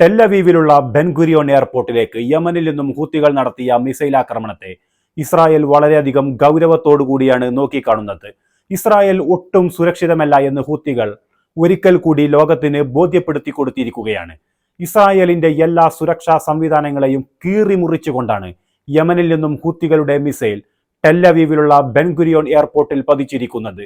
ടെല്ലവീവിലുള്ള Ben Gurion എയർപോർട്ടിലേക്ക് യമനിൽ നിന്നും ഹൂത്തികൾ നടത്തിയ മിസൈൽ ആക്രമണത്തെ ഇസ്രായേൽ വളരെയധികം ഗൗരവത്തോടുകൂടിയാണ് നോക്കിക്കാണുന്നത്. ഇസ്രായേൽ ഒട്ടും സുരക്ഷിതമല്ല എന്ന് ഹൂത്തികൾ ഒരിക്കൽ കൂടി ലോകത്തിന് ബോധ്യപ്പെടുത്തി കൊടുത്തിരിക്കുകയാണ്. ഇസ്രായേലിന്റെ എല്ലാ സുരക്ഷാ സംവിധാനങ്ങളെയും കീറിമുറിച്ചുകൊണ്ടാണ് യമനിൽ നിന്നും ഹൂത്തികളുടെ മിസൈൽ ടെല്ലവീവിലുള്ള ബെൻഗുരിയോൺ എയർപോർട്ടിൽ പതിച്ചിരിക്കുന്നത്.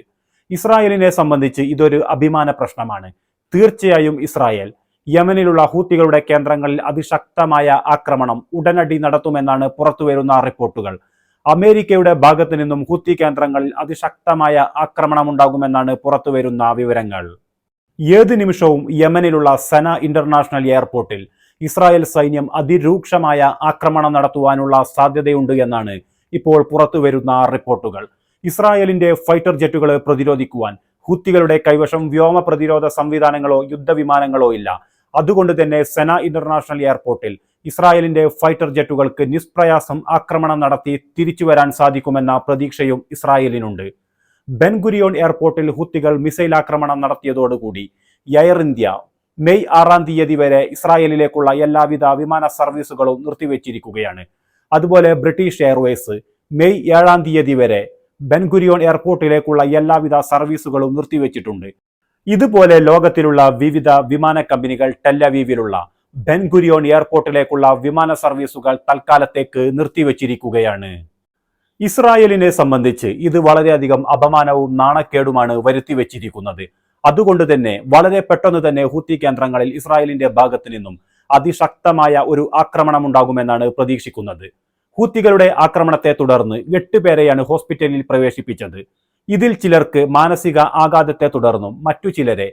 ഇസ്രായേലിനെ സംബന്ധിച്ച് ഇതൊരു അഭിമാന പ്രശ്നമാണ്. തീർച്ചയായും ഇസ്രായേൽ യമനിലുള്ള ഹൂത്തികളുടെ കേന്ദ്രങ്ങളിൽ അതിശക്തമായ ആക്രമണം ഉടനടി നടത്തുമെന്നാണ് പുറത്തുവരുന്ന റിപ്പോർട്ടുകൾ. അമേരിക്കയുടെ ഭാഗത്തു നിന്നും ഹൂത്തി കേന്ദ്രങ്ങളിൽ അതിശക്തമായ ആക്രമണം ഉണ്ടാകുമെന്നാണ് പുറത്തുവരുന്ന വിവരങ്ങൾ. ഏത് നിമിഷവും യമനിലുള്ള സന ഇന്റർനാഷണൽ എയർപോർട്ടിൽ ഇസ്രായേൽ സൈന്യം അതിരൂക്ഷമായ ആക്രമണം നടത്തുവാനുള്ള സാധ്യതയുണ്ട് എന്നാണ് ഇപ്പോൾ പുറത്തുവരുന്ന റിപ്പോർട്ടുകൾ. ഇസ്രായേലിന്റെ ഫൈറ്റർ ജെറ്റുകളെ പ്രതിരോധിക്കുവാൻ ഹുത്തികളുടെ കൈവശം വ്യോമ പ്രതിരോധ സംവിധാനങ്ങളോ യുദ്ധവിമാനങ്ങളോ ഇല്ല. അതുകൊണ്ട് തന്നെ സെന ഇന്റർനാഷണൽ എയർപോർട്ടിൽ ഇസ്രായേലിന്റെ ഫൈറ്റർ ജെറ്റുകൾക്ക് നിഷ്പ്രയാസം ആക്രമണം നടത്തി തിരിച്ചു വരാൻ സാധിക്കുമെന്ന പ്രതീക്ഷയും ഇസ്രായേലിനുണ്ട്. ബെൻഗുരിയോൺ എയർപോർട്ടിൽ ഹുത്തികൾ മിസൈൽ ആക്രമണം നടത്തിയതോടുകൂടി എയർ ഇന്ത്യ മെയ് ആറാം തീയതി വരെ ഇസ്രായേലിലേക്കുള്ള എല്ലാവിധ വിമാന സർവീസുകളും നിർത്തിവെച്ചിരിക്കുകയാണ്. അതുപോലെ ബ്രിട്ടീഷ് എയർവേസ് മെയ് ഏഴാം തീയതി വരെ ബെൻഗുരിയോൺ എയർപോർട്ടിലേക്കുള്ള എല്ലാവിധ സർവീസുകളും നിർത്തിവെച്ചിട്ടുണ്ട്. ഇതുപോലെ ലോകത്തിലുള്ള വിവിധ വിമാന കമ്പനികൾ ടെല്ലവീവിലുള്ള ബെൻഗുരിയോൺ എയർപോർട്ടിലേക്കുള്ള വിമാന സർവീസുകൾ തൽക്കാലത്തേക്ക് നിർത്തിവച്ചിരിക്കുകയാണ്. ഇസ്രായേലിനെ സംബന്ധിച്ച് ഇത് വളരെയധികം അപമാനവും നാണക്കേടുമാണ് വരുത്തിവെച്ചിരിക്കുന്നത്. അതുകൊണ്ട് തന്നെ വളരെ പെട്ടെന്ന് തന്നെ ഹൂത്തി കേന്ദ്രങ്ങളിൽ ഇസ്രായേലിന്റെ ഭാഗത്തു നിന്നും അതിശക്തമായ ഒരു ആക്രമണം ഉണ്ടാകുമെന്നാണ് പ്രതീക്ഷിക്കുന്നത്. ഹൂത്തികളുടെ ആക്രമണത്തെ തുടർന്ന് എട്ട് പേരെയാണ് ഹോസ്പിറ്റലിൽ പ്രവേശിപ്പിച്ചത്. ഇതിൽ ചിലർക്ക് മാനസിക ആഘാതത്തെ തുടർന്നും. മറ്റു ചിലരെ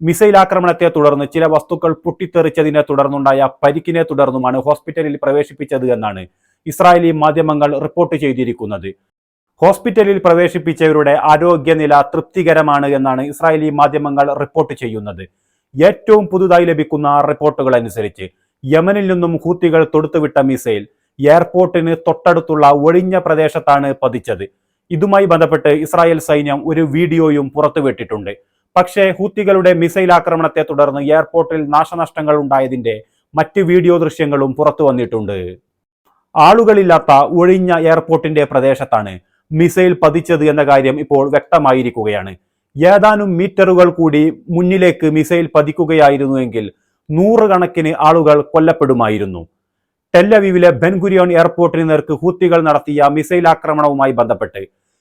മിസൈൽ ആക്രമണത്തെ തുടർന്ന് ചില വസ്തുക്കൾ പൊട്ടിത്തെറിച്ചതിനെ തുടർന്നുണ്ടായ പരിക്കിനെ തുടർന്നുമാണ് ഹോസ്പിറ്റലിൽ പ്രവേശിപ്പിച്ചത് എന്നാണ് ഇസ്രായേലി മാധ്യമങ്ങൾ റിപ്പോർട്ട് ചെയ്തിരിക്കുന്നത്. ഹോസ്പിറ്റലിൽ പ്രവേശിപ്പിച്ചവരുടെ ആരോഗ്യനില തൃപ്തികരമാണ് എന്നാണ് ഇസ്രായേലി മാധ്യമങ്ങൾ റിപ്പോർട്ട് ചെയ്യുന്നത്. ഏറ്റവും പുതുതായി ലഭിക്കുന്ന റിപ്പോർട്ടുകൾ അനുസരിച്ച് യമനിൽ നിന്നും ഹൂത്തികൾ തൊടുത്തുവിട്ട മിസൈൽ എയർപോർട്ടിന് തൊട്ടടുത്തുള്ള ഒഴിഞ്ഞ പ്രദേശത്താണ് പതിച്ചത്. ഇതുമായി ബന്ധപ്പെട്ട് ഇസ്രായേൽ സൈന്യം ഒരു വീഡിയോയും പുറത്തുവിട്ടിട്ടുണ്ട്. പക്ഷേ ഹൂത്തികളുടെ മിസൈൽ ആക്രമണത്തെ തുടർന്ന് എയർപോർട്ടിൽ നാശനഷ്ടങ്ങൾ ഉണ്ടായതിന്റെ മറ്റ് വീഡിയോ ദൃശ്യങ്ങളും പുറത്തു വന്നിട്ടുണ്ട്. ആളുകളില്ലാത്ത ഒഴിഞ്ഞ എയർപോർട്ടിന്റെ പ്രദേശത്താണ് മിസൈൽ പതിച്ചത് എന്ന കാര്യം ഇപ്പോൾ വ്യക്തമായിരിക്കുകയാണ്. ഏതാനും മീറ്ററുകൾ കൂടി മുന്നിലേക്ക് മിസൈൽ പതിക്കുകയായിരുന്നുവെങ്കിൽ നൂറുകണക്കിന് ആളുകൾ കൊല്ലപ്പെടുമായിരുന്നു. ടെല്ലവീവിലെ ബെൻഗുരിയോൺ എയർപോർട്ടിന് നേർക്ക് ഹൂത്തികൾ നടത്തിയ മിസൈൽ ആക്രമണവുമായി ബന്ധപ്പെട്ട്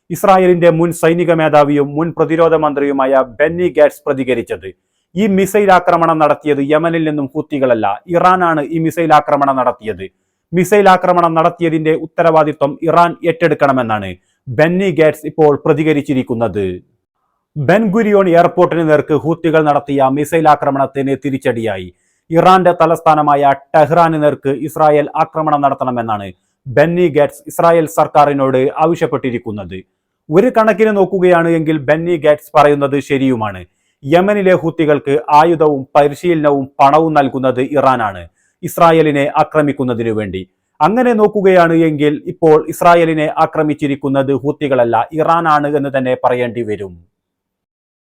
ഇസ്രായേലിന്റെ മുൻ സൈനിക മേധാവിയും മുൻ പ്രതിരോധ മന്ത്രിയുമായ ബെന്നി ഗേറ്റ്സ് പ്രതികരിച്ചത്. ഈ മിസൈൽ ആക്രമണം നടത്തിയത് യമനിൽ നിന്നും ഹൂത്തികളല്ല ഇറാനാണ് ഈ മിസൈൽ ആക്രമണം നടത്തിയത്. മിസൈൽ ആക്രമണം നടത്തിയതിന്റെ ഉത്തരവാദിത്വം ഇറാൻ ഏറ്റെടുക്കണമെന്നാണ് ബെന്നി ഗേറ്റ്സ് ഇപ്പോൾ പ്രതികരിച്ചിരിക്കുന്നത്. ബെൻഗുരിയോൺ എയർപോർട്ടിന് നേർക്ക് ഹൂത്തികൾ നടത്തിയ മിസൈൽ ആക്രമണത്തിന് തിരിച്ചടിയായി. ഇറാന്റെ തലസ്ഥാനമായ ടെഹ്റാന് നേർക്ക് ഇസ്രായേൽ ആക്രമണം നടത്തണമെന്നാണ് ബെന്നി ഗേറ്റ്സ് ഇസ്രായേൽ സർക്കാരിനോട് ആവശ്യപ്പെട്ടിരിക്കുന്നത്. ഒരു കണക്കിന് നോക്കുകയാണ് എങ്കിൽ ബെന്നി ഗേറ്റ്സ് പറയുന്നത് ശരിയുമാണ്. യമനിലെ ഹുത്തികൾക്ക് ആയുധവും പരിശീലനവും പണവും നൽകുന്നത് ഇറാനാണ്. ഇസ്രായേലിനെ ആക്രമിക്കുന്നതിനു വേണ്ടി. അങ്ങനെ നോക്കുകയാണ് എങ്കിൽ ഇപ്പോൾ ഇസ്രായേലിനെ ആക്രമിച്ചിരിക്കുന്നത് ഹൂത്തികളല്ല ഇറാനാണ് എന്ന് തന്നെ പറയേണ്ടി വരും.